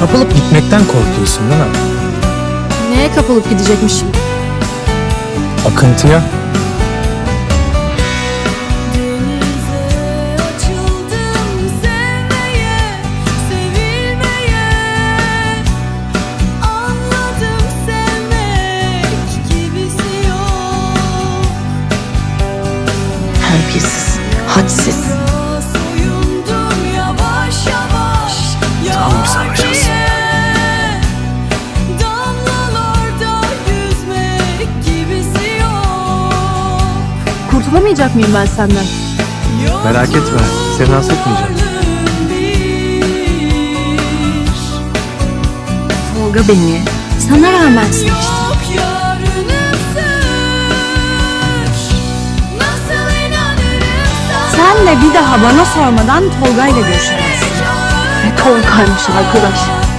Kapılıp gitmekten korkuyorsun değil mi? Neye kapılıp gidecekmişim? Akıntıya. Denize açıldım Kurtulamayacak mıyım ben senden? Merak etme, seni hasretmeyeceğim. Tolga beni sana rağmen seçti. Sen de bir daha bana sormadan Tolga'yla görüşemezsin. Ne Tolga'ymış arkadaş.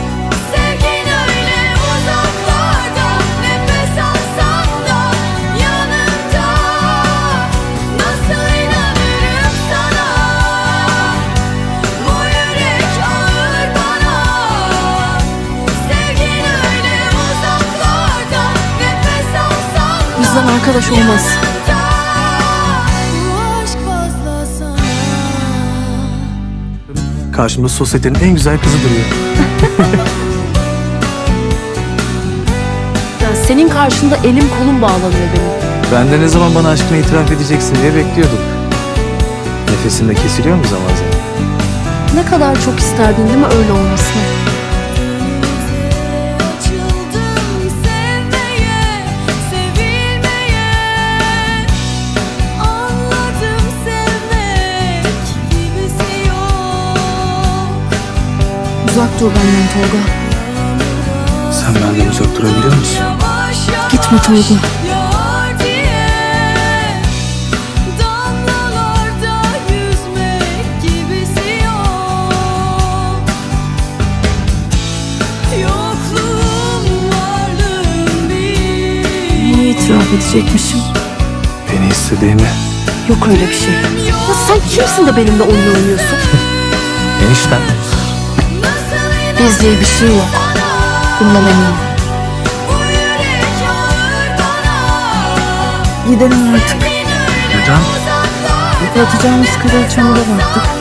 Arkadaş olmaz. Karşımda sosyetenin en güzel kızı duruyor. Ya senin karşında elim kolum bağlanıyor benim. Ben de ne zaman bana aşkını itiraf edeceksin diye bekliyordum. Nefesin de kesiliyor mu zaman zaman? Ne kadar çok isterdin değil mi öyle olmasını? Uzak dur benden Tolga. Sen benden uzak durabiliyor musun? Gitme Tolga. Niye itiraf edecekmişim? Beni istediğini. Yok öyle bir şey. Ya sen kimsin de benimle oyun oynuyorsun? Enişten. Biz diye bir şey yok. Bundan eminim. Gidelim artık. Neden? Yatacağımız kadar çamura baktık.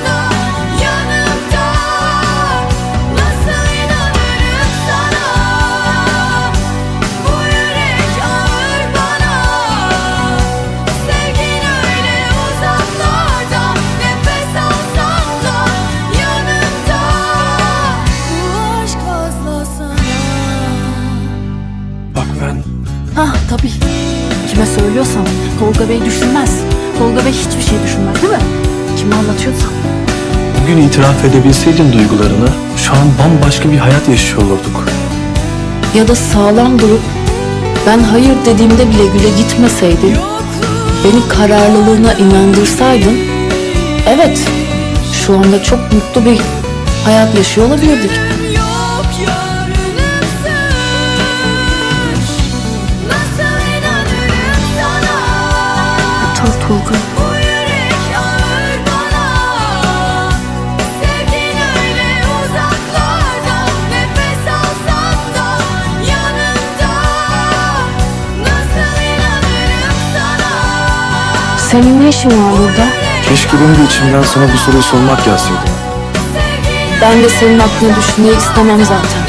Ben Ah tabii. Kime söylüyorsam Tolga Bey düşünmez. Tolga Bey hiçbir şey düşünmez değil mi? Kime anlatıyorsam. bugün itiraf edebilseydin duygularını şu an bambaşka bir hayat yaşıyor olurduk. Ya da sağlam durup ben hayır dediğimde bile güle gitmeseydin, beni kararlılığına inandırsaydın, evet şu anda çok mutlu bir hayat yaşıyor olabilirdik. Bana da sana Senin ne işin var burada? Keşke benim de içimden sana bu soruyu sormak gelseydi. Ben de senin aklına düşünmeyi istemem zaten.